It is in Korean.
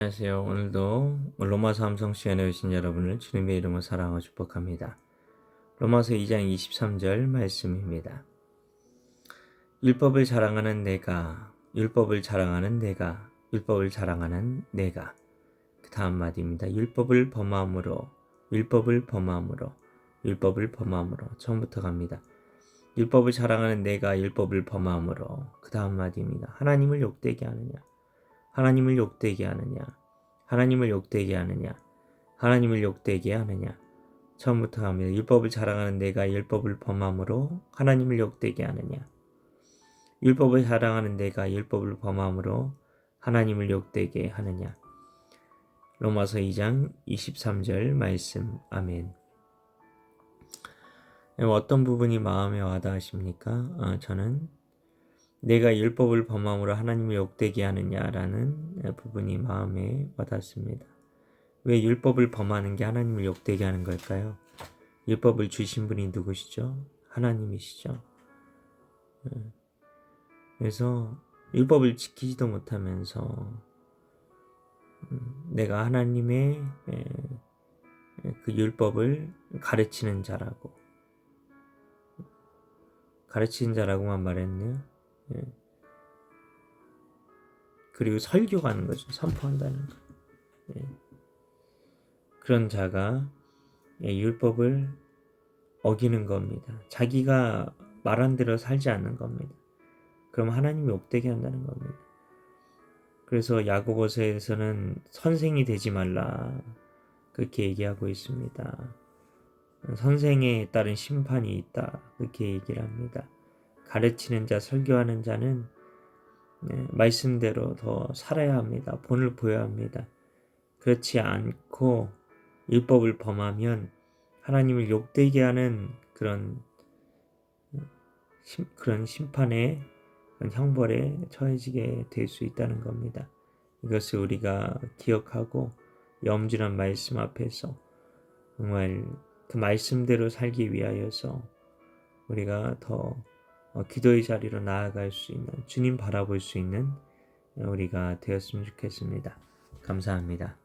안녕하세요. 오늘도 로마서 함성 시간에 오신 여러분을 주님의 이름으로 사랑하고 축복합니다. 로마서 2장 23절 말씀입니다. 율법을 자랑하는 내가, 율법을 자랑하는 내가, 율법을 자랑하는 내가. 그 다음 마디입니다. 율법을 범함으로, 율법을 범함으로, 율법을 범함으로. 처음부터 갑니다. 율법을 자랑하는 내가 율법을 범함으로. 그 다음 마디입니다. 하나님을 욕되게 하느냐. 하나님을 욕되게 하느냐? 하나님을 욕되게 하느냐? 하나님을 욕되게 하느냐? 처음부터 합니다. 율법을 자랑하는 내가 율법을 범함으로 하나님을 욕되게 하느냐? 율법을 자랑하는 내가 율법을 범함으로 하나님을 욕되게 하느냐? 로마서 2장 23절 말씀. 아멘. 어떤 부분이 마음에 와닿으십니까? 어, 저는 내가 율법을 범함으로 하나님을 욕되게 하느냐라는 부분이 마음에 와닿습니다. 왜 율법을 범하는 게 하나님을 욕되게 하는 걸까요? 율법을 주신 분이 누구시죠? 하나님이시죠. 예. 그래서 율법을 지키지도 못하면서 음, 내가 하나님의 예, 그 율법을 가르치는 자라고 가르치는 자라고만 말했네요. 예. 그리고 설교가는 거죠. 선포한다는 거. 예. 그런 자가 예, 율법을 어기는 겁니다. 자기가 말한 대로 살지 않는 겁니다. 그럼 하나님이 옥되게 한다는 겁니다. 그래서 야고보서에서는 선생이 되지 말라 그렇게 얘기하고 있습니다. 선생에 따른 심판이 있다 그렇게 얘기를 합니다. 가르치는 자, 설교하는 자는 네, 말씀대로 더 살아야 합니다. 본을 보여야 합니다. 그렇지 않고 율법을 범하면 하나님을 욕되게 하는 그런 심, 그런 심판에 그런 형벌에 처해지게 될 수 있다는 겁니다. 이것을 우리가 기억하고 염준한 말씀 앞에서 정말 그 말씀대로 살기 위하여서 우리가 더 어, 기도의 자리로 나아갈 수 있는 주님 바라볼 수 있는 우리가 되었으면 좋겠습니다. 감사합니다.